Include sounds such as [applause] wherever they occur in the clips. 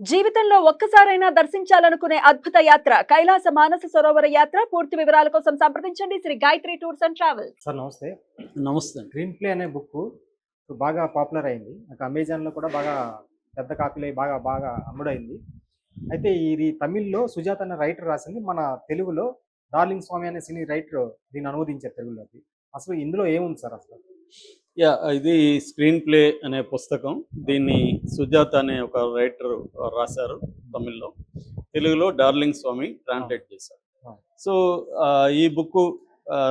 జీవితంలో ఒక్కసారైనా దర్శించాలనుకునే అద్భుత యాత్ర కైలాస మానస సరోవర యాత్ర. పూర్తి వివరాల కోసం సంప్రదించండి. Shri Gayatri tours and travels. Sir నమస్తే. నమస్తే స్క్రీన్ ప్లే అనే బుక్ బాగా పాపులర్ అయింది. నాకు అమెజాన్లో కూడా బాగా పెద్ద కాపీలు బాగా బాగా అమ్ముడైంది అయితే ఇది తమిళ్ళో సుజాత అనే రైటర్ రాసింది. మన తెలుగులో డార్లింగ్ స్వామి అనే సినీ రైటర్ దీన్ని అనువదించారు తెలుగులోకి. అసలు ఇందులో ఏముంది సార్ అసలు? యా ఇది స్క్రీన్ ప్లే అనే పుస్తకం దీన్ని సుజాత అనే ఒక రైటర్ రాశారు తమిళ్ళో తెలుగులో డార్లింగ్ స్వామి ట్రాన్స్లేట్ చేశారు. సో ఈ బుక్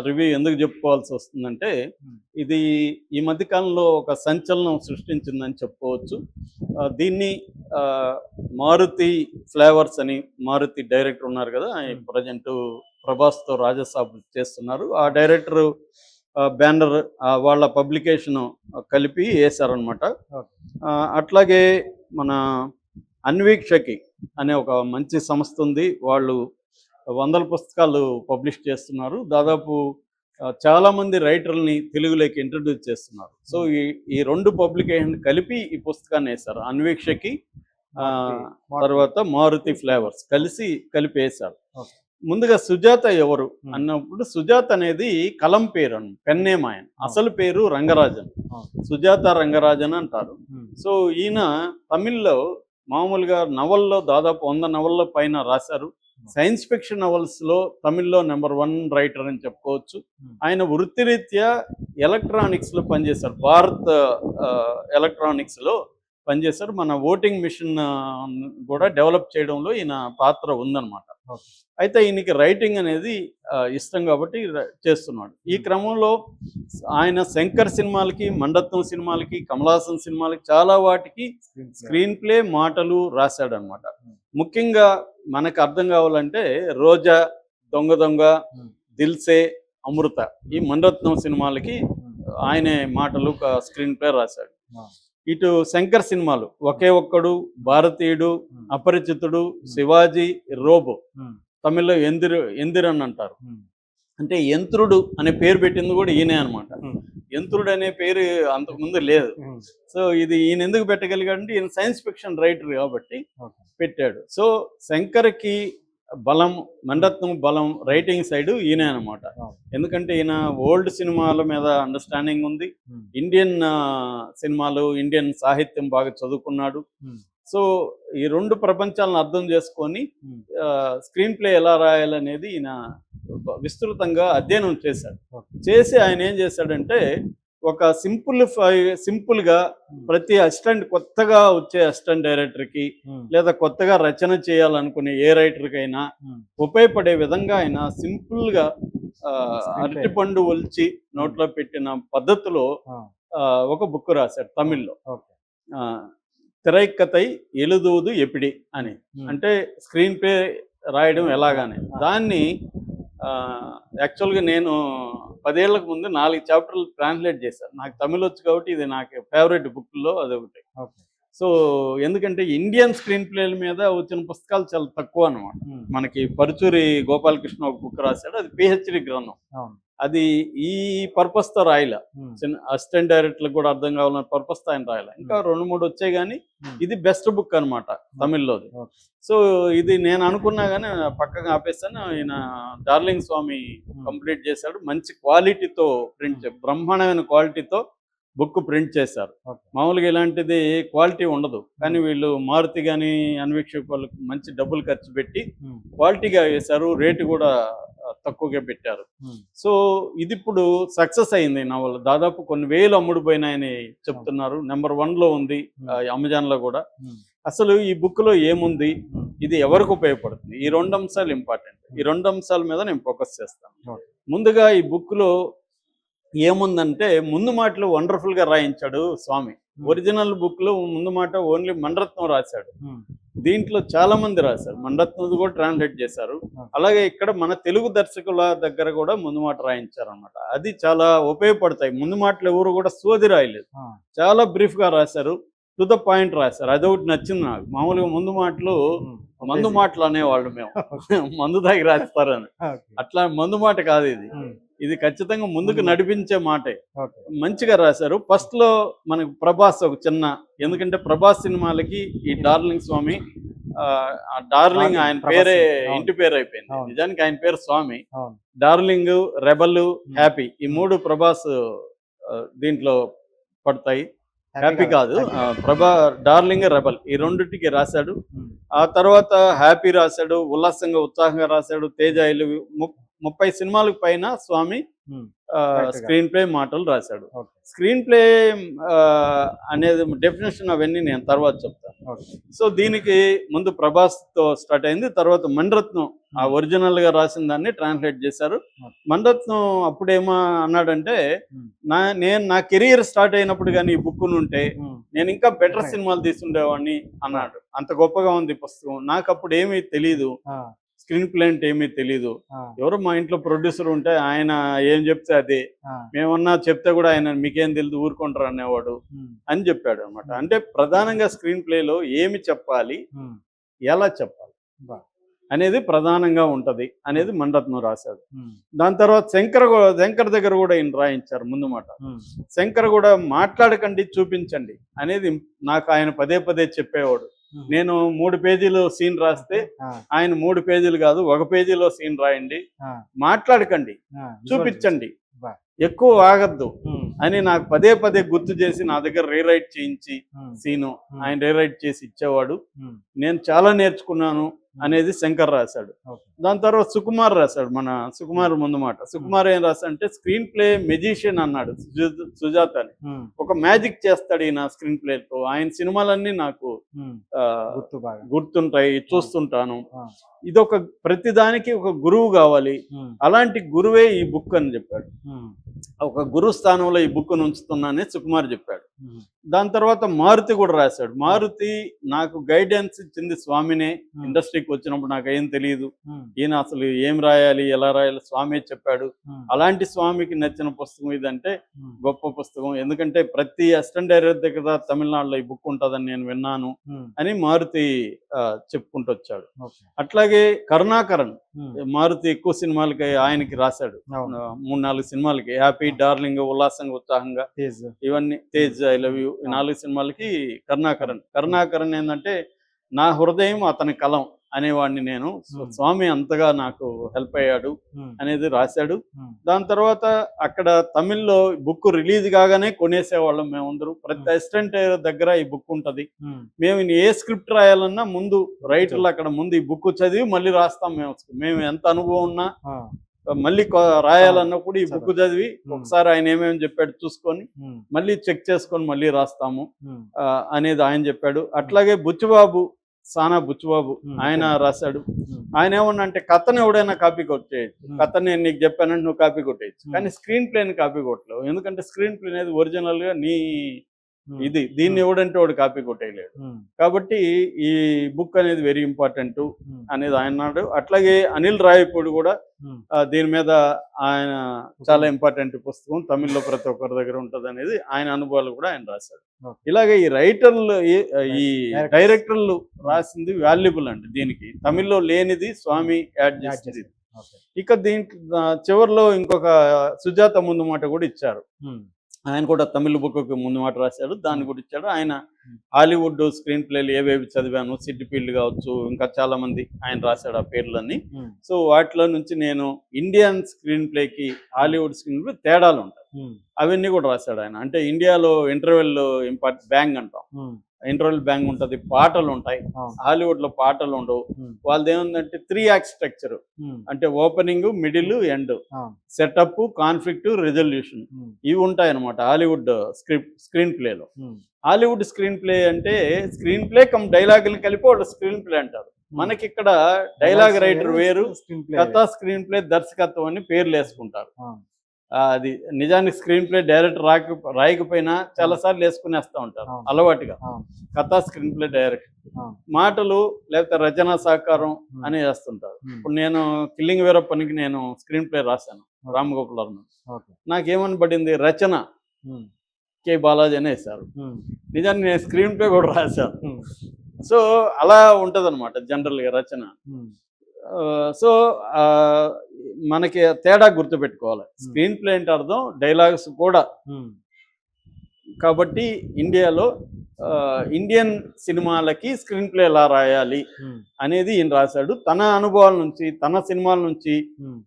రివ్యూ ఎందుకు చెప్పుకోవాల్సి వస్తుందంటే. ఇది ఈ మధ్య కాలంలో ఒక సంచలనం సృష్టించిందని చెప్పుకోవచ్చు దీన్ని మారుతి ఫ్లేవర్స్ అని మారుతి డైరెక్టర్ ఉన్నారు కదా. ప్రజెంట్ ప్రభాస్తో రాజసాబ్ చేస్తున్నారు ఆ డైరెక్టర్ బ్యానర్ వాళ్ళ పబ్లికేషన్ కలిపి వేశారనమాట. అట్లాగే మన అన్వీక్షకి అనే ఒక మంచి సంస్థ ఉంది వాళ్ళు వందల పుస్తకాలు పబ్లిష్ చేస్తున్నారు దాదాపు ఆ, చాలా మంది రైటర్లని తెలుగులోకి ఇంట్రడ్యూస్ చేస్తున్నారు సో ఈ ఈ రెండు పబ్లికేషన్ కలిపి ఈ పుస్తకాన్ని వేశారు అన్వీక్షకి. తర్వాత మారుతి ఫ్లేవర్స్ కలిసి కలిపి వేశారు. ముందుగా సుజాత ఎవరు. అన్నప్పుడు సుజాత అనేది కలం పేరు అన్న పెన్నేమ్ ఆయన అసలు పేరు రంగరాజన్. సుజాత రంగరాజన్ అంటారు. సో ఈయన తమిళ్ళో మామూలుగా నవల్లో దాదాపు వంద నవల్ల పైన రాశారు సైన్స్ ఫిక్షన్ నవల్స్లో తమిళ్ళో నెంబర్ వన్ రైటర్ అని చెప్పుకోవచ్చు. ఆయన వృత్తిరీత్యా ఎలక్ట్రానిక్స్లో పనిచేశారు భారత్ ఎలక్ట్రానిక్స్లో పనిచేశారు మన ఓటింగ్ మిషన్ కూడా డెవలప్ చేయడంలో ఈయన పాత్ర ఉందన్నమాట. అయితే ఈయనకి రైటింగ్ అనేది ఇష్టం కాబట్టి చేస్తున్నాడు ఈ క్రమంలో ఆయన శంకర్ సినిమాలకి మండత్వం సినిమాలకి కమలాసన్ సినిమాలకి చాలా వాటికి. స్క్రీన్ ప్లే మాటలు రాశాడు అనమాట. ముఖ్యంగా మనకు అర్థం కావాలంటే రోజా దొంగ దొంగ. దిల్సే అమృత ఈ మణరత్నం సినిమాలకి. ఆయనే మాటలు స్క్రీన్ ప్లే రాశాడు. ఇటు శంకర్ సినిమాలు ఒకే ఒక్కడు భారతీయుడు. అపరిచితుడు శివాజీ రోబో. తమిళ్ళో ఎందిరు ఎందిరన్ అంటారు Hmm. అంటే యంత్రుడు అనే పేరు పెట్టింది కూడా ఈయనే అనమాట. యంత్రుడు అనే పేరు అంతకుముందు లేదు. సో ఇది ఈయన ఎందుకు పెట్టగలిగాడంటే ఈయన సైన్స్ ఫిక్షన్ రైటర్ కాబట్టి. పెట్టాడు సో శంకర్కి బలం మండత్నం బలం రైటింగ్ సైడ్ ఈయనే అనమాట. ఎందుకంటే ఈయన ఓల్డ్ సినిమాల మీద అండర్స్టాండింగ్ ఉంది. ఇండియన్ సినిమాలు ఇండియన్ సాహిత్యం బాగా చదువుకున్నాడు. సో ఈ రెండు ప్రపంచాలను అర్థం చేసుకొని. స్క్రీన్ ప్లే ఎలా రాయాలనేది ఈయన విస్తృతంగా అధ్యయనం చేశాడు. చేసి ఆయన ఏం చేశాడంటే ఒక సింపుల్ సింపుల్గా ప్రతి అసిస్టెంట్ కొత్తగా వచ్చే అసిస్టెంట్ డైరెక్టర్కి Hmm. లేదా కొత్తగా రచన చేయాలనుకునే ఏ రైటర్ కైనా Hmm. ఉపయోగపడే విధంగా ఆయన సింపుల్గా Screenplay. అరటిపండు ఒలిచి నోట్లో పెట్టిన పద్ధతిలో ఒక బుక్ రాశాడు తమిళ్ళో తిరైక్కతై ఎలుదూదు ఎపిడి అని Hmm. అంటే స్క్రీన్ ప్లే రాయడం ఎలాగానే దాన్ని యాక్చువల్గా నేను పదేళ్ళకు ముందు నాలుగు చాప్టర్లు ట్రాన్స్లేట్ చేశాను నాకు తమిళ్ వచ్చు కాబట్టి ఇది నాకు ఫేవరెట్ బుక్లో అది ఒకటి Okay. సో ఎందుకంటే ఇండియన్ స్క్రీన్ ప్లేల మీద వచ్చిన పుస్తకాలు చాలా తక్కువ అన్నమాట Hmm. మనకి పరుచూరి గోపాలకృష్ణ ఒక బుక్ రాశాడు అది పిహెచ్డి గ్రంథం. అది ఈ పర్పస్తో రాయలే. Hmm. చిన్న అసిస్టెంట్ డైరెక్టర్లకు కూడా అర్థం కావాలన్న పర్పస్తో ఆయన రాయాలి. ఇంకా రెండు మూడు వచ్చాయి కానీ Hmm. ఇది బెస్ట్ బుక్ అనమాట తమిళ్ళోది. సో ఇది నేను అనుకున్నా కానీ పక్కగా ఆపేస్తాను. ఈయన డార్లింగ్ స్వామి కంప్లీట్ చేశాడు. మంచి క్వాలిటీతో ప్రింట్ బ్రహ్మాండమైన క్వాలిటీతో బుక్ ప్రింట్ చేశారు. మామూలుగా ఇలాంటిది క్వాలిటీ ఉండదు. కానీ వీళ్ళు మారుతి కానీ అన్వీక్షకు వాళ్ళకి మంచి డబ్బులు ఖర్చు పెట్టి Hmm. క్వాలిటీగా వేశారు. రేటు కూడా తక్కువగా పెట్టారు. సో ఇది ఇప్పుడు సక్సెస్ అయింది నవల దాదాపు కొన్ని వేలు అమ్ముడుపోయినాయని చెప్తున్నారు. నెంబర్ వన్లో ఉంది అమెజాన్లో కూడా. అసలు ఈ బుక్లో ఏముంది. ఇది ఎవరికి ఉపయోగపడుతుంది? ఈ రెండు అంశాలు ఇంపార్టెంట్. ఈ రెండు అంశాల మీద నేను ఫోకస్ చేస్తాను. ముందుగా ఈ బుక్లో ఏముందంటే ముందు మాటలు వండర్ఫుల్గా రాయించాడు స్వామి. ఒరిజినల్ బుక్లో ముందు మాట ఓన్లీ మండరత్నం రాశాడు. Hmm. దీంట్లో చాలా మంది రాశారు. మండరత్నం కూడా ట్రాన్స్లేట్ చేశారు. Hmm. అలాగే ఇక్కడ మన తెలుగు దర్శకుల దగ్గర కూడా ముందు మాట రాయించారు అనమాట అది చాలా ఉపయోగపడతాయి. ముందు మాటలు ఎవరు కూడా సోది రాయలేదు. చాలా బ్రీఫ్గా రాశారు. టు ద పాయింట్ రాశారు. అదొకటి నచ్చింది నాకు. మామూలుగా ముందు మాటలు Hmm. మందు మాటలు అనేవాళ్ళు మేము. [laughs] మందు తాగి రాస్తారని. అట్లా మందు మాట కాదు ఇది. Hmm. ఇది ఖచ్చితంగా ముందుకు ముందు. నడిపించే మాటే. మంచిగా రాశారు. ఫస్ట్లో మనకు ప్రభాస్ ఒక చిన్న ఎందుకంటే ప్రభాస్ సినిమాలకి ఈ డార్లింగ్ స్వామి ఆ, డార్లింగ్ ఆయన పేరే. ఇంటి పేరు అయిపోయింది. నిజానికి ఆయన పేరు స్వామి. డార్లింగ్ రెబల్ హ్యాపీ ఈ మూడు ప్రభాస్ దీంట్లో పడతాయి. హ్యాపీ కాదు. ప్రభా డార్లింగ్ రెబల్ ఈ రెండిటికి రాశాడు. ఆ తర్వాత హ్యాపీ రాశాడు. ఉల్లాసంగా ఉత్సాహంగా రాశాడు. తేజాయిలు ముప్పై సినిమాలకు పైన స్వామి. స్క్రీన్ ప్లే మాటలు రాశాడు. స్క్రీన్ ప్లే అనేది డెఫినేషన్ అవన్నీ నేను తర్వాత చెప్తాను. సో దీనికి ముందు ప్రభాస్తో స్టార్ట్ అయింది తర్వాత మణిరత్నం ఆ ఒరిజినల్గా రాసిన దాన్ని ట్రాన్స్లేట్ చేశారు. మణిరత్నం అప్పుడేమో అన్నాడంటే. నా నేను నా కెరీర్ స్టార్ట్ అయినప్పుడు కానీ ఈ బుక్ ఉంటే ఉమ్, నేను ఇంకా బెటర్. సినిమాలు తీసుండేవాడిని అన్నాడు. అంత గొప్పగా ఉంది పుస్తకం. నాకు అప్పుడు ఏమీ తెలియదు స్క్రీన్ ప్లే అంటే ఏమీ తెలియదు ఆ, ఎవరో మా ఇంట్లో ప్రొడ్యూసర్ ఉంటే ఆయన ఏం చెప్తే అదే. మేమన్నా చెప్తే కూడా ఆయన మీకేం తెలియదు ఊరుకుంటారు అనేవాడు అని చెప్పాడు అనమాట అంటే ప్రధానంగా స్క్రీన్ ప్లేలో ఏమి చెప్పాలి ఎలా చెప్పాలి. అనేది ప్రధానంగా ఉంటది అనేది మణరత్నం రాశాడు. దాని తర్వాత శంకర్ శంకర్ దగ్గర కూడా ఈయన రాయించారు ముందు మాట. శంకర్ కూడా మాట్లాడకండి చూపించండి అనేది నాకు ఆయన పదే పదే చెప్పేవాడు. నేను మూడు పేజీలు సీన్ రాస్తే ఆయన మూడు పేజీలు కాదు ఒక పేజీలో సీన్ రాయండి. మాట్లాడకండి. చూపించండి. ఎక్కువ ఆగద్దు. అని నాకు పదే పదే గుర్తు చేసి నా దగ్గర రీరైట్ చేయించి సీను ఆయన రీరైట్ చేసి ఇచ్చేవాడు. నేను చాలా నేర్చుకున్నాను అనేది శంకర్ రాశాడు. దాని తర్వాత సుకుమార్ రాశాడు మన సుకుమార్ ముందు మాట. సుకుమార్ ఏం రాశాడంటే స్క్రీన్ ప్లే మెజిషియన్ అన్నాడు సుజా- సుజాత అని. ఒక మ్యాజిక్ చేస్తాడు ఈయన స్క్రీన్ ప్లేతో. ఆయన సినిమాలన్నీ నాకు గుర్తుంటాయి చూస్తుంటాను. ఇదొక ప్రతిదానికి ఒక గురువు కావాలి. అలాంటి గురువే ఈ బుక్ అని చెప్పాడు. ఒక గురు స్థానంలో ఈ బుక్ ఉంచుతున్నానని సుకుమార్ చెప్పాడు. దాని తర్వాత మారుతి కూడా రాశాడు. మారుతి నాకు గైడెన్స్ ఇచ్చింది స్వామినే. ఇండస్ట్రీకి వచ్చినప్పుడు నాకు ఏం తెలియదు ఈయన అసలు ఏం రాయాలి ఎలా రాయాలి స్వామి చెప్పాడు. అలాంటి స్వామికి నచ్చిన పుస్తకం ఇదంటే గొప్ప పుస్తకం. ఎందుకంటే ప్రతి అసిస్టెంట్ డైరెక్టర్ దగ్గర తమిళనాడులో ఈ బుక్ ఉంటుందని నేను విన్నాను అని మారుతి చెప్పుకుంటూ వచ్చాడు. అట్లాగే కరుణాకరణ్ మారుతి ఎక్కువ సినిమాలకి ఆయనకి రాశాడు. మూడు నాలుగు సినిమాలకి. హ్యాపీ డార్లింగ్ ఉల్లాసంగా ఉత్సాహంగా తేజ్. ఇవన్నీ తేజ్ ఐ లవ్ యూ నాలుగు సినిమాలకి కరుణాకరణ్ కరుణాకరణ్ ఏంటంటే నా హృదయం అతని కలం అనేవాడిని నేను. Hmm. స్వామి అంతగా నాకు హెల్ప్ అయ్యాడు ఉమ్, అనేది రాశాడు. ఉమ్, దాని తర్వాత అక్కడ తమిళ్ళో బుక్ రిలీజ్ కాగానే కొనేసేవాళ్ళం మేమందరం. ప్రతి అసిస్టెంట్ దగ్గర ఈ బుక్ ఉంటది. మేము ఏ స్క్రిప్ట్ రాయాలన్నా ముందు రైటర్లు అక్కడ ముందు ఈ బుక్ చదివి మళ్ళీ రాస్తాం మేము. మేము ఎంత అనుభవం ఉన్నా మళ్ళీ కొ- రాయాలన్నప్పుడు ఈ బుక్ చదివి. ఒకసారి ఆయన ఏమేమి చెప్పాడు చూసుకొని మళ్ళీ చెక్ చేసుకొని మళ్ళీ రాస్తాము అనేది ఆయన చెప్పాడు. అట్లాగే బుచ్చిబాబు సానా బుచ్చిబాబు. ఆయన రాశాడు. ఆయన ఏమన్నా అంటే కథను ఎవడైనా కాపీ కొట్టేయచ్చు. కథ నేను నీకు చెప్పానంటే నువ్వు కాపీ కొట్టేయచ్చు. కానీ స్క్రీన్ ప్లేని కాపీ కొట్టలేవు. ఎందుకంటే స్క్రీన్ ప్లే అనేది ఒరిజినల్గా నీ ఇది దీన్ని ఎవడంటే వాడు కాపీ కొట్టేయలేడు. ఉమ్, కాబట్టి ఈ బుక్ అనేది వెరీ ఇంపార్టెంట్ అనేది ఆయన అట్లాగే అనిల్ రాయపూడి కూడా దీని మీద ఆయన చాలా ఇంపార్టెంట్ పుస్తకం తమిళ్ళో ప్రతి ఒక్కరి దగ్గర ఉంటది అనేది ఆయన అనుభవాలు కూడా ఆయన రాశాడు. ఇలాగే ఈ రైటర్లు ఈ-. డైరెక్టర్లు రాసింది వాల్యుబుల్ అండి దీనికి. తమిళ్ళో లేనిది స్వామి యాడ్ చేసింది. ఇక దీంట్లో చివరిలో ఇంకొక సుజాత ముందు మాట కూడా ఇచ్చారు. ఆయన కూడా తమిళ బుక్ ముందు మాట రాశాడు దాన్ని కూడా ఇచ్చాడు. ఆయన. హాలీవుడ్ స్క్రీన్ ప్లేలు ఏవేవి చదివాను సిటీ ఫీల్డ్ కావచ్చు ఇంకా చాలా మంది ఆయన రాశాడు ఆ పేర్లన్నీ. సో వాటిలో నుంచి నేను ఇండియన్ స్క్రీన్ ప్లేకి హాలీవుడ్ స్క్రీన్ ప్లే తేడాలు ఉంటాయి. అవన్నీ కూడా రాశాడు ఆయన. అంటే ఇండియాలో ఇంటర్వెల్ ఇంపార్ట్ బ్యాంగ్ అంటాం. ఇంటర్వెల్ బ్యాంగ్ ఉంటుంది పాటలు ఉంటాయి. హాలీవుడ్లో పాటలు ఉండవు. వాళ్ళది ఏముందంటే త్రీ యాక్ట్ స్ట్రక్చర్. అంటే opening middle end. Setup conflict resolution. ఇవి ఉంటాయి అనమాట హాలీవుడ్ స్క్రిప్ట్ స్క్రీన్ ప్లేలో. హాలీవుడ్ స్క్రీన్ ప్లే అంటే స్క్రీన్ ప్లే కమ్ డైలాగులు కలిపి వాళ్ళు స్క్రీన్ ప్లే అంటారు. మనకి ఇక్కడ డైలాగ్ రైటర్ వేరు కథ స్క్రీన్ ప్లే దర్శకత్వం అని పేర్లు వేసుకుంటారు అది నిజానికి స్క్రీన్ ప్లే డైరెక్ట్ రాక రాయకపోయినా చాలా సార్లు వేసుకునేస్తూ ఉంటారు. అలవాటుగా. కథ స్క్రీన్ ప్లే డైరెక్ట్. మాటలు లేకపోతే రచన సహకారం అని వేస్తుంటారు. ఇప్పుడు నేను కిల్లింగ్ వీరప్పనికి నేను స్క్రీన్ ప్లే రాశాను. రామ్ గోపాల్ వర్మ. నాకేమని పడింది రచన. కే బాలాజీ అని వేశారు ఉమ్, నిజానికి నేను స్క్రీన్ ప్లే కూడా రాశాను. సో అలా ఉంటది అనమాట జనరల్గా రచన. సో మనకి తేడా గుర్తుపెట్టుకోవాలి. స్క్రీన్ ప్లే అంటే అర్థం డైలాగ్స్ కూడా. కాబట్టి ఇండియాలో ఇండియన్ సినిమాలకి స్క్రీన్ ప్లే ఎలా రాయాలి అనేది ఈయన రాశాడు తన అనుభవాల నుంచి తన సినిమాల నుంచి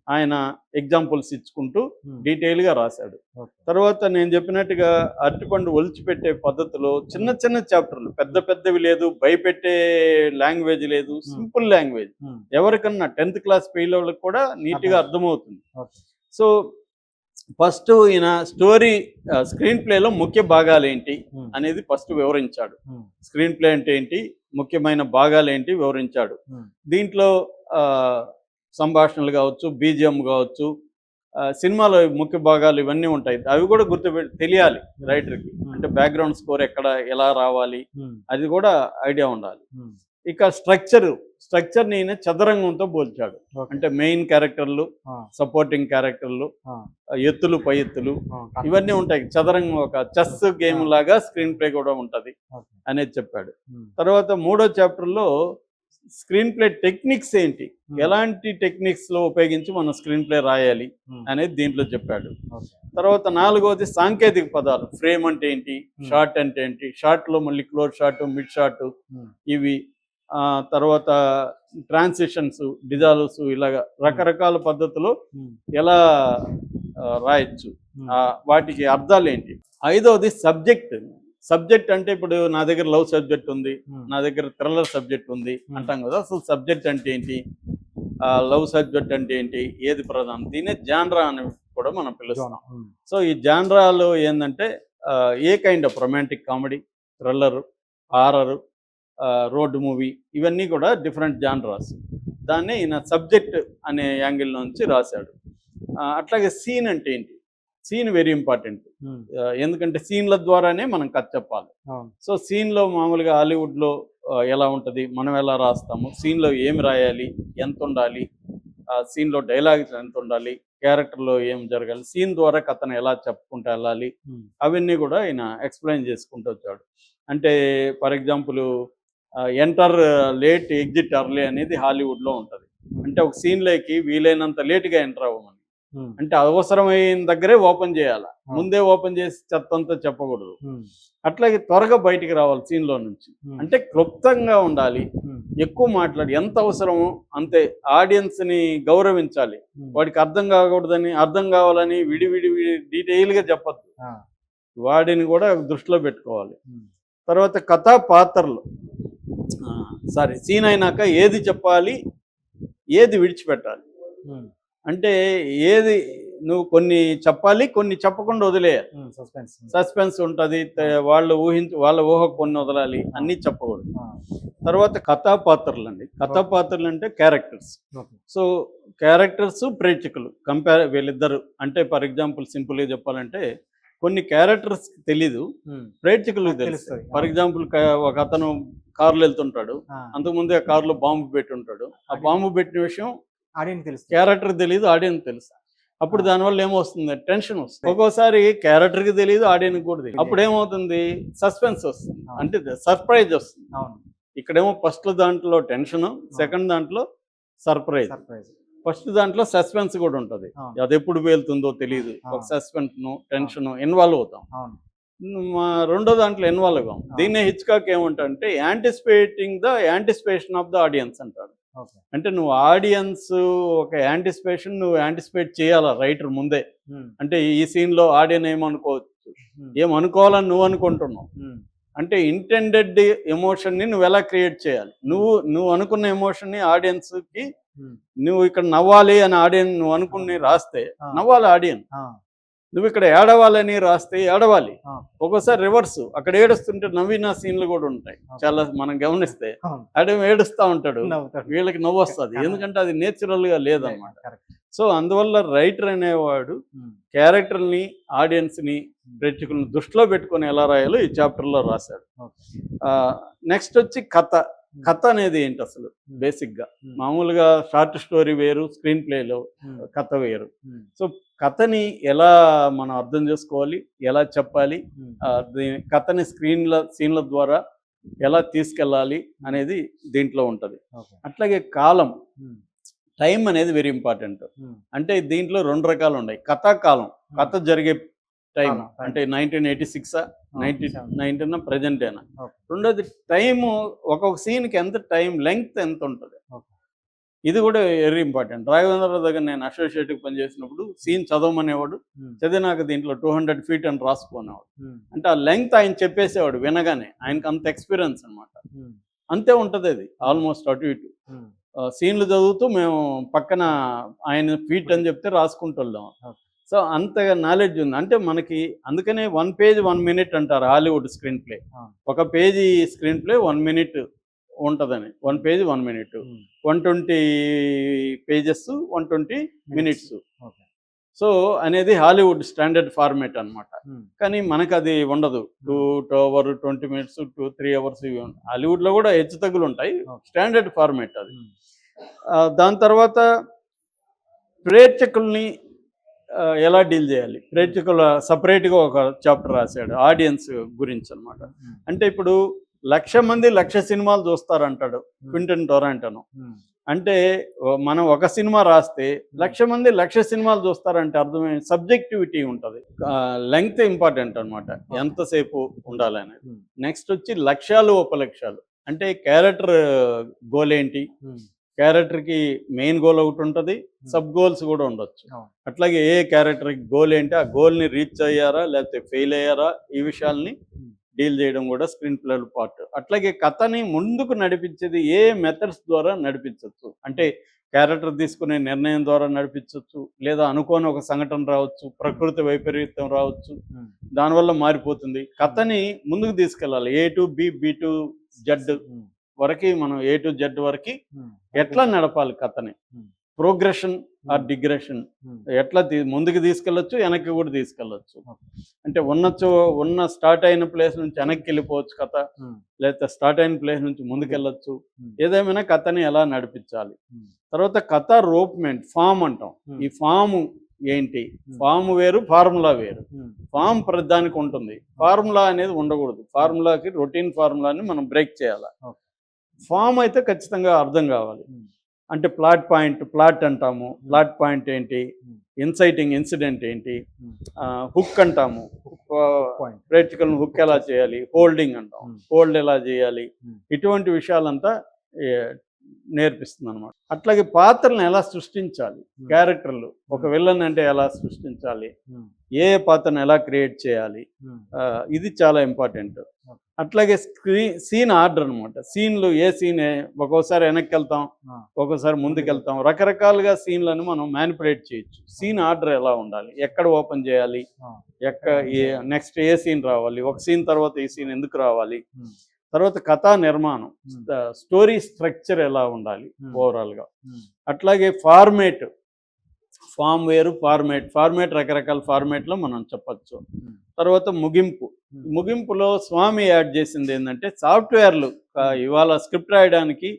ఆయన ఎగ్జాంపుల్స్ ఇచ్చుకుంటూ ఉమ్. డీటెయిల్గా రాశాడు. తర్వాత నేను చెప్పినట్టుగా అరటిపండు ఒలిచిపెట్టే పద్ధతిలో చిన్న చిన్న చాప్టర్లు పెద్ద పెద్దవి లేదు భయపెట్టే లాంగ్వేజ్ లేదు సింపుల్ లాంగ్వేజ్ ఎవరికన్నా టెన్త్ క్లాస్ ఫెయిల్ వాళ్ళకి కూడా నీట్గా అర్థం. అర్థమవుతుంది. సో ఫస్ట్ ఈయన స్టోరీ స్క్రీన్ ప్లేలో ముఖ్య భాగాలు ఏంటి అనేది ఫస్ట్ వివరించాడు. స్క్రీన్ ప్లే అంటే ఏంటి? ముఖ్యమైన భాగాలు ఏంటి? వివరించాడు. దీంట్లో సంభాషణలు కావచ్చు బీజిఎం కావచ్చు సినిమాలో ముఖ్య భాగాలు ఇవన్నీ ఉంటాయి. అవి కూడా గుర్తుపెట్టి తెలియాలి రైటర్కి. అంటే బ్యాక్గ్రౌండ్ స్కోర్ ఎక్కడ ఎలా రావాలి? అది కూడా ఐడియా ఉండాలి. ఇక స్ట్రక్చర్ స్ట్రక్చర్ని ఈయన చదరంగంతో పోల్చాడు. అంటే మెయిన్ క్యారెక్టర్లు సపోర్టింగ్ క్యారెక్టర్లు ఎత్తులు పై ఎత్తులు ఇవన్నీ ఉంటాయి. చదరంగం ఒక చెస్ గేమ్ లాగా స్క్రీన్ ప్లే కూడా ఉంటది. అనేది చెప్పాడు. తర్వాత మూడో చాప్టర్లో స్క్రీన్ ప్లే టెక్నిక్స్ ఏంటి? ఎలాంటి టెక్నిక్స్లో ఉపయోగించి మనం స్క్రీన్ ప్లే రాయాలి అనేది దీంట్లో చెప్పాడు. తర్వాత నాలుగోది సాంకేతిక పదాలు. ఫ్రేమ్ అంటే ఏంటి. షార్ట్ అంటే ఏంటి? షార్ట్లో మళ్ళీ close shot mid shot um, ఇవి తర్వాత ట్రాన్సిషన్స్ డిజాల్వ్స్ ఇలాగా రకరకాల పద్ధతిలో ఉమ్, ఎలా రాయొచ్చు. ఆ, వాటికి అర్థాలు ఏంటి ఐదవది సబ్జెక్ట్. సబ్జెక్ట్ అంటే ఇప్పుడు నా దగ్గర లవ్ సబ్జెక్ట్ ఉంది ఉమ్, నా దగ్గర థ్రిల్లర్ సబ్జెక్ట్ ఉంది Hmm. అంటాం కదా. అసలు సబ్జెక్ట్ అంటే ఏంటి? లవ్ సబ్జెక్ట్ అంటే ఏంటి? ఏది ప్రధానం? దీనే జాన్రా అని కూడా మనం పిలుస్తాం. జోన్, ఉమ్, సో ఈ జాన్రాలో ఏంటంటే a kind of romantic comedy? Thriller horror road movie ఇవన్నీ కూడా డిఫరెంట్ జాన్రాస్. దాన్ని ఈయన సబ్జెక్ట్ అనే యాంగిల్ నుంచి రాశాడు. అట్లాగే సీన్ అంటే ఏంటి? Scene very important. ఎందుకంటే సీన్ల ద్వారానే మనం కథ చెప్పాలి. సో సీన్లో మామూలుగా హాలీవుడ్లో ఎలా ఉంటుంది? మనం ఎలా రాస్తాము? సీన్లో ఏమి రాయాలి? ఎంత ఉండాలి? సీన్లో డైలాగ్స్ ఎంత ఉండాలి? క్యారెక్టర్లో ఏం జరగాలి? సీన్ ద్వారా కథను ఎలా చెప్పుకుంటూ వెళ్ళాలి? అవన్నీ కూడా ఆయన ఎక్స్ప్లెయిన్ చేసుకుంటూ వచ్చాడు. అంటే for example enter late exit early అనేది హాలీవుడ్లో ఉంటుంది. అంటే ఒక సీన్లోకి వీలైనంత లేట్గా ఎంటర్ అవ్వమని. అంటే అవసరమైన దగ్గరే ఓపెన్ చేయాలి. ముందే ఓపెన్ చేసి చెత్తంతా చెప్పకూడదు. అట్లాగే త్వరగా బయటికి రావాలి సీన్లో నుంచి. ఉమ్, అంటే క్లుప్తంగా ఉండాలి. ఎక్కువ మాట్లాడి ఎంత అవసరమో అంతే ఆడియన్స్ని గౌరవించాలి. ఉమ్, వాడికి అర్థం కాకూడదని అర్థం కావాలని విడి విడి విడి డీటెయిల్గా చెప్పద్దు. వాడిని కూడా దృష్టిలో పెట్టుకోవాలి. తర్వాత కథా పాత్రలు సారీ సీన్ అయినాక ఏది చెప్పాలి ఏది విడిచిపెట్టాలి? అంటే ఏది నువ్వు కొన్ని చెప్పాలి కొన్ని చెప్పకుండా వదిలేయాలి. సస్పెన్స్ సస్పెన్స్ ఉంటుంది వాళ్ళు ఊహించి వాళ్ళ ఊహ కొన్ని వదలాలి అన్నీ చెప్పకూడదు. తర్వాత కథా పాత్రలు అండి కథా పాత్రలు అంటే క్యారెక్టర్స్. సో క్యారెక్టర్స్ ప్రేక్షకులు. కంపేర్ వీళ్ళిద్దరు. అంటే ఫర్ ఎగ్జాంపుల్ సింపుల్గా చెప్పాలంటే కొన్ని క్యారెక్టర్స్ తెలీదు. ఉమ్, ప్రేక్షకులకు తెలుసు తెలుస్తుంది. ఫర్ ఎగ్జాంపుల్ ఒక అతను కారులో వెళ్తుంటాడు. ఆ, అంతకుముందే ఆ కారులో బాంబు పెట్టి ఉంటాడు ఆ బాంబు పెట్టిన విషయం ఆడియన్స్ తెలుస్తుంది క్యారెక్టర్ తెలియదు ఆడియన్స్ తెలుసు. అప్పుడు. దానివల్ల ఏమొస్తుంది? టెన్షన్ వస్తుంది. ఒక్కోసారి క్యారెక్టర్కి తెలియదు ఆడియన్స్ కూడా తెలియదు అప్పుడు ఏమవుతుంది? సస్పెన్స్ వస్తుంది. అంటే సర్ప్రైజ్ వస్తుంది. అవును. ఇక్కడేమో ఫస్ట్ దాంట్లో టెన్షన్ సెకండ్ దాంట్లో సర్ప్రైజ్ సర్ప్రైజ్ ఫస్ట్ దాంట్లో సస్పెన్స్ కూడా ఉంటుంది. అది ఎప్పుడు వెళ్తుందో తెలియదు. ఒక సస్పెన్స్ టెన్షన్ ఇన్వాల్వ్ అవుతాం. రెండో దాంట్లో ఇన్వాల్వ్ అవ్వం ఆ. దీన్నే హిచ్కాక్ ఏమంటాడంటే anticipating the anticipation of the audience అంటాడు. అంటే నువ్వు ఆడియన్స్ ఒక యాంటిసిపేషన్ నువ్వు యాంటిసిపేట్ చేయాలా రైటర్ ముందే? అంటే ఈ సీన్లో ఆడియన్ ఏమనుకోవచ్చు? ఏమనుకోవాలని నువ్వు అనుకుంటున్నావు? అంటే ఇంటెండెడ్ ఎమోషన్ని నువ్వు ఎలా క్రియేట్ చేయాలి? నువ్వు నువ్వు అనుకున్న ఎమోషన్ని ఆడియన్స్కి నువ్వు ఇక్కడ నవ్వాలి అని ఆడియన్ నువ్వు అనుకుని రాస్తే నవ్వాలి ఆడియన్? నువ్వు ఇక్కడ ఏడవాలని రాస్తే ఏడవాలి. ఒక్కోసారి రివర్స్ అక్కడ ఏడుస్తుంటే నవ్విన సీన్లు కూడా ఉంటాయి. చాలా మనం గమనిస్తే ఆడేమో ఏడుస్తా ఉంటాడు. వీళ్ళకి నవ్వు వస్తుంది. ఎందుకంటే అది నేచురల్గా లేదన్నమాట. సో అందువల్ల రైటర్ అనేవాడు క్యారెక్టర్ని ఆడియన్స్ని ప్రేక్షకులను దృష్టిలో పెట్టుకొని ఎలా రాయాలో ఈ చాప్టర్లో రాశాడు. నెక్స్ట్ వచ్చి కథ. కథ అనేది ఏంటి అసలు? బేసిక్గా మామూలుగా షార్ట్ స్టోరీ వేరు స్క్రీన్ ప్లేలో కథ వేరు. సో కథని ఎలా మనం అర్థం చేసుకోవాలి? ఎలా చెప్పాలి? కథని స్క్రీన్ల సీన్ల ద్వారా ఎలా తీసుకెళ్ళాలి అనేది దీంట్లో ఉంటుంది. అట్లాగే కాలం. టైం అనేది వెరీ ఇంపార్టెంట్. అంటే దీంట్లో రెండు రకాలు ఉన్నాయి. కథాకాలం. కథ జరిగే టైం. అంటే nineteen eighty six ninety. Nineteen present అయినా Okay. రెండోది టైం ఒక్కొక్క సీన్కి ఎంత టైం లెంగ్త్ ఎంత ఉంటుంది. ఇది కూడా వెరీ ఇంపార్టెంట్. రాఘవేంద్రరావు దగ్గర నేను అసోసియేట్కి పనిచేసినప్పుడు సీన్ చదవమనేవాడు చదివినాక దీంట్లో టూ హండ్రెడ్ ఫీట్ అని రాసుకునేవాడు. అంటే ఆ లెంగ్త్ ఆయన చెప్పేసేవాడు వినగానే ఆయనకు అంత ఎక్స్పీరియన్స్ అనమాట అంతే ఉంటుంది అది ఆల్మోస్ట్ అటు ఇటు. సీన్లు చదువుతూ మేము పక్కన ఆయన ఫీట్ అని చెప్తే రాసుకుంటున్నాం. సో అంతగా నాలెడ్జ్ ఉంది. అంటే మనకి అందుకనే వన్ పేజ్ వన్ మినిట్ అంటారు హాలీవుడ్ స్క్రీన్ ప్లే. ఒక page screen play one minute ఉంటుందని. One page one minute one twenty pages one twenty minutes. So అనేది హాలీవుడ్ స్టాండర్డ్ ఫార్మేట్ అన్నమాట. ఉమ్, కానీ మనకు అది ఉండదు two two hour twenty minutes two three hours ఇవి హాలీవుడ్లో కూడా హెచ్చు తగ్గులు ఉంటాయి. స్టాండర్డ్ ఫార్మేట్ అది. ఆ, దాని తర్వాత ప్రేక్షకుల్ని ఎలా డీల్ చేయాలి? ప్రేక్షకుల సపరేట్గా ఒక చాప్టర్ రాశాడు ఆడియన్స్ గురించి అన్నమాట. ఉమ్, అంటే ఇప్పుడు లక్ష మంది లక్ష సినిమాలు చూస్తారంటాడు క్వింటన్ టొరాంటోను. అంటే మనం ఒక సినిమా రాస్తే లక్ష మంది లక్ష సినిమాలు చూస్తారంటే అర్థమైన సబ్జెక్టివిటీ ఉంటుంది. లెంగ్త్ ఇంపార్టెంట్ అనమాట ఎంతసేపు ఉండాలి అనేది ఉమ్, నెక్స్ట్ వచ్చి లక్ష్యాలు ఉపలక్ష్యాలు అంటే క్యారెక్టర్ గోల్ ఏంటి క్యారెక్టర్కి మెయిన్ గోల్ ఒకటి ఉంటుంది సబ్ గోల్స్ కూడా ఉండొచ్చు. అట్లాగే ఏ క్యారెక్టర్కి గోల్ ఏంటి ఆ గోల్ని రీచ్ అయ్యారా లేకపోతే ఫెయిల్ అయ్యారా ఈ విషయాల్ని. డీల్ చేయడం కూడా స్క్రీన్ ప్లే పార్ట్. అట్లాగే కథని ముందుకు నడిపించేది ఏ మెథడ్స్ ద్వారా నడిపించవచ్చు అంటే క్యారెక్టర్ తీసుకునే నిర్ణయం ద్వారా నడిపించవచ్చు లేదా అనుకోని ఒక సంఘటన రావచ్చు ప్రకృతి వైపరీత్యం రావచ్చు దానివల్ల మారిపోతుంది. కథని ముందుకు తీసుకెళ్ళాలి. A to B B to Z. వరకు మనం ఏ టు జెడ్ వరకు ఎట్లా నడపాలి కథని? Hmm. ప్రోగ్రెషన్ ఆర్ డిగ్రెషన్ ఎట్లా ముందుకు తీసుకెళ్ళొచ్చు వెనక్కి కూడా తీసుకెళ్ళొచ్చు. అంటే ఉన్న ఉన్న స్టార్ట్ అయిన ప్లేస్ నుంచి వెనక్కి వెళ్ళిపోవచ్చు కథ ఉమ్, లేకపోతే స్టార్ట్ అయిన ప్లేస్ నుంచి ముందుకెళ్ళొచ్చు. Hmm. ఏదేమైనా కథని ఎలా నడిపించాలి? Hmm. తర్వాత కథ రూప్మెంట్ ఫామ్ అంటాం. Hmm. ఈ ఫామ్ ఏంటి? Hmm. ఫామ్ వేరు ఫార్ములా వేరు. ఫామ్ ప్రతిదానికి ఉంటుంది. ఫార్ములా అనేది ఉండకూడదు. ఫార్ములాకి రొటీన్ ఫార్ములాని మనం బ్రేక్ చేయాలి. ఫామ్ అయితే ఖచ్చితంగా అర్థం కావాలి. అంటే ప్లాట్ పాయింట్ ప్లాట్ అంటాము. ప్లాట్ పాయింట్ ఏంటి. ఇన్సైటింగ్ ఇన్సిడెంట్ ఏంటి. హుక్ అంటాము. ప్రేక్షకులను హుక్ ఎలా చేయాలి? హోల్డింగ్ అంటాం. హోల్డ్ ఎలా చేయాలి. ఇటువంటి విషయాలంతా నేర్పిస్తుంది అనమాట అట్లాగే పాత్రలను ఎలా సృష్టించాలి? క్యారెక్టర్లు. ఒక విలన్ అంటే ఎలా సృష్టించాలి? ఏ పాత్రను ఎలా క్రియేట్ చేయాలి? ఆ, ఇది చాలా ఇంపార్టెంట్. అట్లాగే స్క్రీన్ సీన్ ఆర్డర్ అనమాట సీన్లు ఏ సీన్ ఒక్కోసారి వెనక్కి వెళ్తాం ఆ. ఒక్కోసారి ముందుకు వెళ్తాం రకరకాలుగా సీన్లను మనం మ్యానిపులేట్ చేయొచ్చు. సీన్ ఆర్డర్ ఎలా ఉండాలి? ఎక్కడ ఓపెన్ చేయాలి? ఆ. ఎక్క నెక్స్ట్ ఏ సీన్ రావాలి? ఒక సీన్ తర్వాత ఈ సీన్ ఎందుకు రావాలి? తర్వాత కథా నిర్మాణం. స్టోరీ స్ట్రక్చర్ ఎలా ఉండాలి ఓవరాల్గా? అట్లాగే ఫార్మేట్. ఫామ్ వేరు ఫార్మేట్ ఫార్మేట్ రకరకాల ఫార్మేట్లో మనం చెప్పచ్చు. తర్వాత ముగింపు. ముగింపులో స్వామి యాడ్ చేసింది ఏంటంటే సాఫ్ట్వేర్లు. ఇవాళ స్క్రిప్ట్ రాయడానికి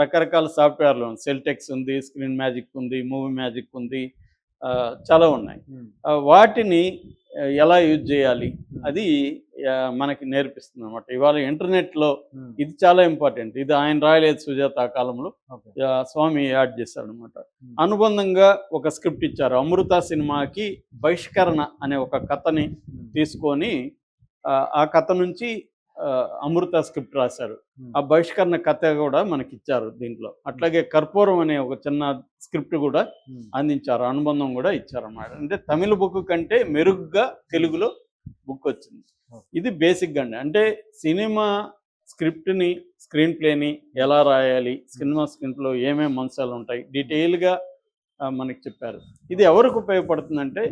రకరకాల సాఫ్ట్వేర్లు. సెల్టెక్స్ ఉంది స్క్రీన్ మ్యాజిక్ ఉంది మూవీ మ్యాజిక్ ఉంది చాలా ఉన్నాయి. వాటిని ఎలా యూజ్ చేయాలి? అది మనకి నేర్పిస్తుంది అనమాట ఇవాళ ఇంటర్నెట్లో ఇది చాలా ఇంపార్టెంట్. ఇది ఆయన రాయలేదు సుజాత ఆ కాలంలో. స్వామి యాడ్ చేశాడు అనమాట అనుబంధంగా ఒక స్క్రిప్ట్ ఇచ్చారు. అమృత సినిమాకి బహిష్కరణ అనే ఒక కథని తీసుకొని ఆ, కథ నుంచి అమృత స్క్రిప్ట్ రాశారు. ఆ బహిష్కరణ కథ కూడా మనకి ఇచ్చారు దీంట్లో. అట్లాగే కర్పూరం అనే ఒక చిన్న స్క్రిప్ట్ కూడా అందించారు. అనుబంధం కూడా ఇచ్చారు అన్నమాట అంటే తమిళ బుక్ కంటే మెరుగ్గా తెలుగులో బుక్ వచ్చింది. ఇది బేసిక్గా అండి. అంటే సినిమా స్క్రిప్ట్ని స్క్రీన్ ప్లేని ఎలా రాయాలి సినిమా స్క్రిప్ట్లో ఏమేమి అంశాలు ఉంటాయి డీటెయిల్గా మనకి చెప్పారు. ఇది ఎవరికి ఉపయోగపడుతుందంటే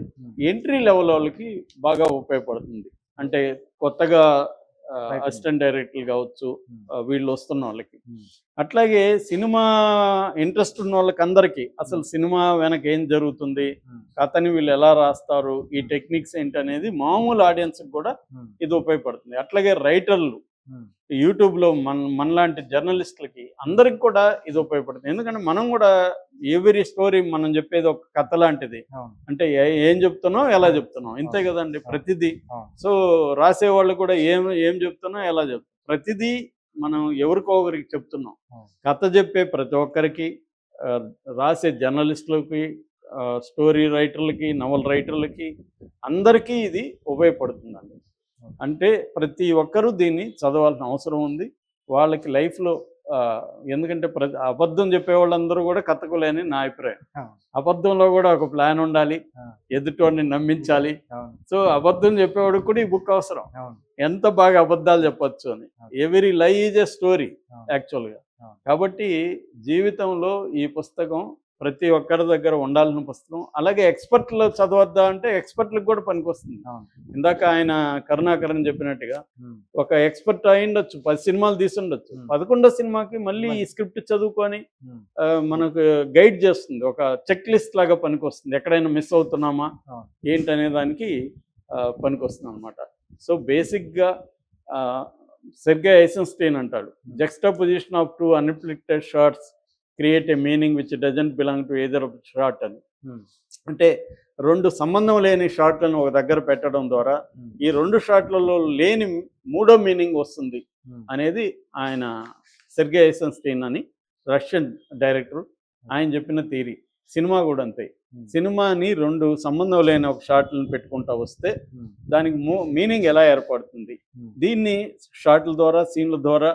ఎంట్రీ లెవెల్ వాళ్ళకి బాగా ఉపయోగపడుతుంది. అంటే కొత్తగా. అసిస్టెంట్ డైరెక్టర్లు కావచ్చు ఆ, వీళ్ళు వస్తున్న వాళ్ళకి. ఉమ్, అట్లాగే సినిమా ఇంట్రెస్ట్ ఉన్న వాళ్ళకి అందరికీ అసలు సినిమా వెనక ఏం జరుగుతుంది కథని వీళ్ళు ఎలా రాస్తారు ఈ టెక్నిక్స్ ఏంటి అనేది మామూలు ఆడియన్స్కి కూడా ఇది ఉపయోగపడుతుంది. అట్లాగే రైటర్లు యూట్యూబ్లో మన మనలాంటి జర్నలిస్టులకి అందరికి కూడా ఇది ఉపయోగపడుతుంది. ఎందుకంటే మనం కూడా ఎవరి స్టోరీ మనం చెప్పేది ఒక కథ లాంటిది. అంటే ఏ- చెప్తున్నావు ఎలా చెప్తున్నావు? ఇంతే. కదండి ప్రతిదీ. సో రాసేవాళ్ళు కూడా ఏం ఏం చెప్తున్నావు ఎలా చెప్తున్నావు ప్రతిదీ మనం ఎవరికో ఒకరికి చెప్తున్నాం. కథ చెప్పే ప్రతి ఒక్కరికి రాసే జర్నలిస్టులకి స్టోరీ రైటర్లకి నవల్ రైటర్లకి అందరికీ ఇది ఉపయోగపడుతుందండి. అంటే ప్రతి ఒక్కరూ దీన్ని చదవాల్సిన అవసరం ఉంది. వాళ్ళకి లైఫ్లో ఎందుకంటే ప్రతి అబద్ధం చెప్పే వాళ్ళందరూ కూడా కథకులేని నా అభిప్రాయం. అబద్ధంలో కూడా ఒక ప్లాన్ ఉండాలి ఆ. ఎదుటివాడిని నమ్మించాలి. సో అబద్ధం చెప్పేవాడికి కూడా ఈ బుక్ అవసరం. ఎంత బాగా అబద్ధాలు చెప్పొచ్చు అని. ఎవరీ లై ఈజ్ ఎ స్టోరీ. యాక్చువల్గా. కాబట్టి జీవితంలో ఈ పుస్తకం ప్రతి ఒక్కరి దగ్గర ఉండాల్సిన పుస్తకం. అలాగే ఎక్స్పర్ట్లు చదవద్దా అంటే ఎక్స్పర్ట్లకు కూడా పనికొస్తుంది. ఇందాక ఆయన కరుణాకరన్ చెప్పినట్టుగా ఒక ఎక్స్పర్ట్ అయి ఉండొచ్చు పది సినిమాలు తీసుండొచ్చు. పదకొండో సినిమాకి మళ్ళీ ఈ. స్క్రిప్ట్ చదువుకొని మనకు గైడ్ చేస్తుంది. ఒక చెక్ లిస్ట్ లాగా పనికొస్తుంది. ఎక్కడైనా మిస్ అవుతున్నామా. ఏంటనే దానికి పనికొస్తుంది అనమాట సో బేసిక్గా సెర్గే ఐసన్స్టైన్ అంటాడు. Juxtaposition of two unreflected shots create a meaning which doesn't belong to either of shot అని అంటే రెండు సంబంధం లేని షార్ట్లను ఒక దగ్గర పెట్టడం ద్వారా ఉమ్, ఈ రెండు షాట్లలో లేని మూడో మీనింగ్ వస్తుంది ఉమ్, అనేది ఆయన సెర్గే ఐసన్స్టైన్ అని రష్యన్ డైరెక్టర్ ఆయన చెప్పిన థీరీ సినిమా కూడా అంతే. సినిమాని రెండు సంబంధం లేని ఒక షాట్లను పెట్టుకుంటా వస్తే దానికి మీనింగ్ ఎలా ఏర్పడుతుంది. దీన్ని షాట్ల ద్వారా సీన్ల ద్వారా